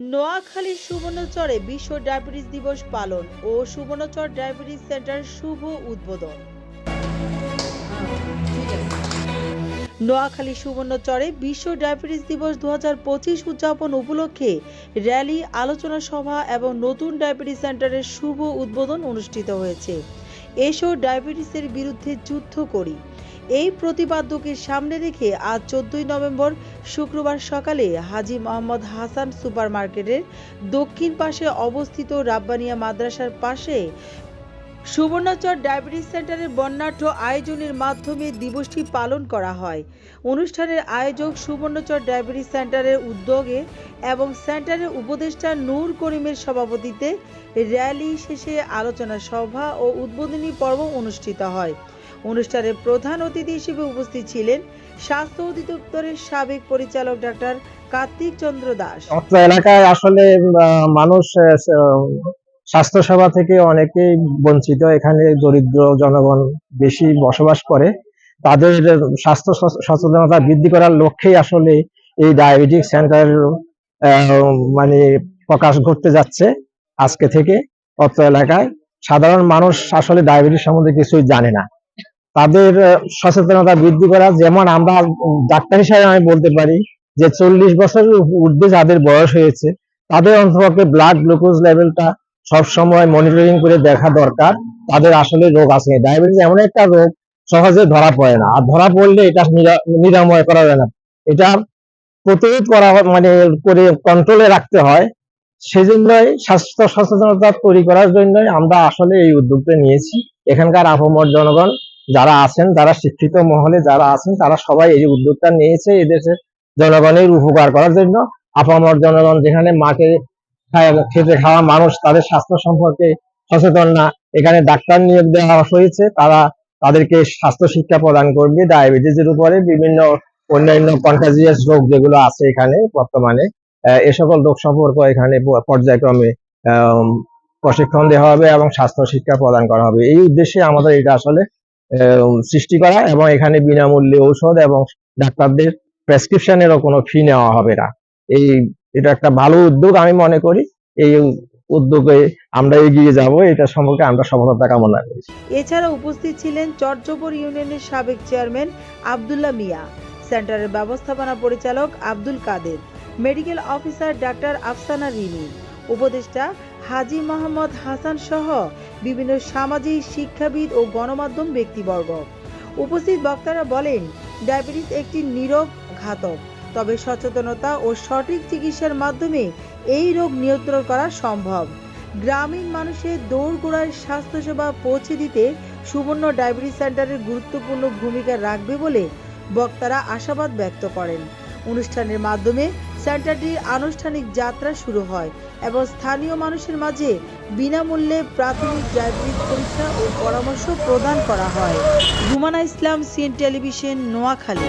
নোয়াখালী সুবর্ণচরে বিশ্ব ডায়াবেটিস দিবস পালন ও সুবর্ণচর ডায়াবেটিস সেন্টার শুভ উদ্বোধন। নোয়াখালী সুবর্ণচরে বিশ্ব ডায়াবেটিস দিবস দু হাজার পঁচিশ উদযাপন উপলক্ষে র্যালি, আলোচনা সভা এবং নতুন ডায়াবেটিস সেন্টারের শুভ উদ্বোধন অনুষ্ঠিত হয়েছে। এসো ডায়াবেটিসের বিরুদ্ধে যুদ্ধ করি। এই প্রতিপাদ্যকে সামনে রেখে আজ চোদ্দই নভেম্বর শুক্রবার সকালে হাজি মোহাম্মদ হাসান সুপার মার্কেটের দক্ষিণ পাশে অবস্থিত রাব্বানিয়া মাদ্রাসার পাশে সুবর্ণচর ডায়াবেটিস সেন্টারের বর্ণাঢ্য আয়োজনের মাধ্যমে দিবসটি পালন করা হয়। অনুষ্ঠানের আয়োজক সুবর্ণচর ডায়াবেটিস সেন্টারের উদ্যোগে এবং সেন্টারের উপদেষ্টা নূর করিমের সভাপতিতে র্যালি শেষে আলোচনা সভা ও উদ্বোধনী পর্ব অনুষ্ঠিত হয়। অনুষ্ঠানে প্রধান অতিথি হিসেবে উপস্থিত ছিলেন স্বাস্থ্য অধিদপ্তরের সাবেক পরিচালক ডাক্তার কার্তিক চন্দ্র দাস। এলাকায় আসলে মানুষ আহ, স্বাস্থ্য সেবা থেকে অনেকেই বঞ্চিত। এখানে দরিদ্র জনগণ বেশি বসবাস করে। তাদের স্বাস্থ্য সচেতনতা বৃদ্ধি করার লক্ষ্যেই আসলে এই ডায়াবেটিক সেন্টার মানে প্রকাশ ঘটতে যাচ্ছে আজকে থেকে। অত্র এলাকায় সাধারণ মানুষ আসলে ডায়াবেটিস সম্বন্ধে কিছুই জানে না। তাদের সচেতনতা বৃদ্ধি করা, যেমন আমরা ডাক্তার হিসাবে আমি বলতে পারি যে চল্লিশ বছরের ঊর্ধ্বে যাদের বয়স হয়েছে, তাদের অন্তপক্ষে ব্লাড গ্লুকোজ লেভেলটা সব সময় মনিটরিং করে দেখা দরকার। তাদের আসলে রোগ আছে। ডায়াবেটিস এমন একটা রোগ সহজে ধরা পড়ে না। আর ধরা পড়লে এটা নিরা- নিরাময় করা যায় না। এটা প্রতিরোধ করা মানে করে কন্ট্রোলে রাখতে হয়। সেজন্যই স্বাস্থ্য সচেতনতা তৈরি করার জন্যই আমরা আসলে এই উদ্যোগটা নিয়েছি। এখানকার আপামর জনগণ যারা আছেন, যারা শিক্ষিত মহলে যারা আছেন, তারা সবাই এই উদ্যোগটা নিয়েছে এদেশের জনগণের উপকার করার জন্য। আপামর জনগণ যেখানে মাকে খেতে খাওয়া মানুষ, তাদের স্বাস্থ্য সম্পর্কে সচেতন না। এখানে ডাক্তার নিয়োগ দেওয়া হয়েছে, তারা তাদেরকে স্বাস্থ্য শিক্ষা প্রদান করবে, ডায়াবেটিসের উপরে বিভিন্ন অন্যান্য কন্টাজিয়াস রোগ যেগুলো আছে এখানে বর্তমানে এ সকল রোগ সম্পর্ক এখানে পর্যায়ক্রমে প্রশিক্ষণ দেওয়া হবে এবং স্বাস্থ্য শিক্ষা প্রদান করা হবে। এই উদ্দেশ্যে আমাদের এটা আসলে সৃষ্টি করা এবং এখানে বিনামূল্যে ঔষধ এবং ডাক্তারদের প্রেসক্রিপশনেরও কোনো ফি নেওয়া হবে না। এই, এটা একটা ভালো উদ্যোগ আমি মনে করি। এই উদ্যোগে আমরা এগিয়ে যাব, এটা সম্পর্কে আমরা সফলতা কামনা করি। এছাড়া উপস্থিত ছিলেন চরজবর ইউনিয়নের সাবেক চেয়ারম্যান আবদুল্লাহ মিয়া, সেন্টারের ব্যবস্থাপনা পরিচালক Abdul Kader, medical officer doctor Afsana Rimi, উপদেষ্টা হাজি মোহাম্মদ হাসান সহ বিভিন্ন সামাজিক, শিক্ষাবিদ ও গণমাধ্যম ব্যক্তিবর্গ। উপস্থিত বক্তারা বলেন, ডায়াবেটিস একটি নীরব ঘাতক, তবে সচেতনতা ও সঠিক চিকিৎসার মাধ্যমে এই রোগ নিয়ন্ত্রণ করা সম্ভব। গ্রামীণ মানুষের দৌড়গোড়ায় স্বাস্থ্যসেবা পৌঁছে দিতে সুবর্ণ ডায়াবেটিস সেন্টারের গুরুত্বপূর্ণ ভূমিকা রাখবে বলে বক্তারা আশাবাদ ব্যক্ত করেন। অনুষ্ঠানের মাধ্যমে সেন্টারটির আনুষ্ঠানিক যাত্রা শুরু হয় এবং স্থানীয় মানুষের মাঝে বিনামূল্যে প্রাথমিক ডায়াবেটিস পরীক্ষা ও পরামর্শ প্রদান করা হয়। Rumana Islam, CN television, Noakhali.